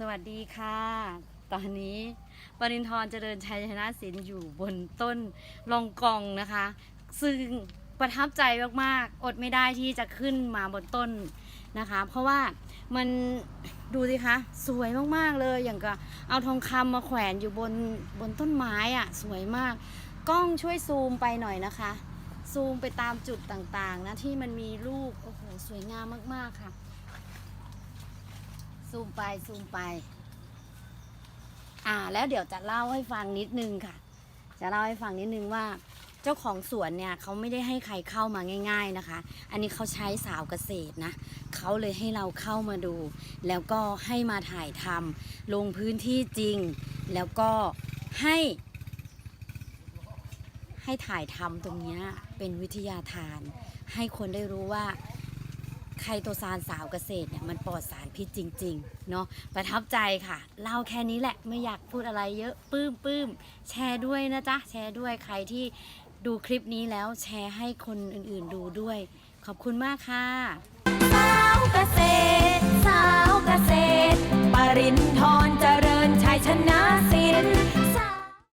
สวัสดีค่ะ ตอนนี้ปรินทร์เจริญชัยชนะสินอยู่บนต้นลองกองนะคะ ซึ่งประทับใจมากๆ อดไม่ได้ที่จะขึ้นมาบนต้นนะคะ เพราะว่ามันดูสิคะ สวยมากๆเลย อย่างกับเอาทองคำมาแขวนอยู่บนบนต้นไม้อะ่ะ สวยมาก กล้องช่วยซูมไปหน่อยนะคะ ซูมไปตามจุดต่างๆนะที่มันมีลูก โอ้โห สวยงามมากๆค่ะ ซูมไปซูมไป อ่า แล้วเดี๋ยวจะเล่าให้ฟังนิดนึงค่ะ จะเล่าให้ฟังนิดนึงว่า เจ้าของสวนเนี่ยเขาไม่ได้ให้ใครเข้ามาง่าย ๆนะคะ อันนี้เขาใช้สาวเกษตรนะเขาเลยให้เราเข้ามาดู แล้วก็ให้มาถ่ายทำลงพื้นที่จริง แล้วก็ให้ ให้ถ่ายทำตรงเนี้ยเป็นวิทยาทาน ให้คนได้รู้ว่า ไคโตซานสาวเกษตรเนี่ยมันปลอดสารพิษจริงๆเนาะประทับใจค่ะ เล่าแค่นี้แหละไม่อยากพูดอะไรเยอะปื้มปื้มแชร์ด้วยนะจ๊ะแชร์ด้วยใครที่ดูคลิปนี้แล้วแชร์ให้คนอื่นๆดูด้วย ขอบคุณมากค่ะ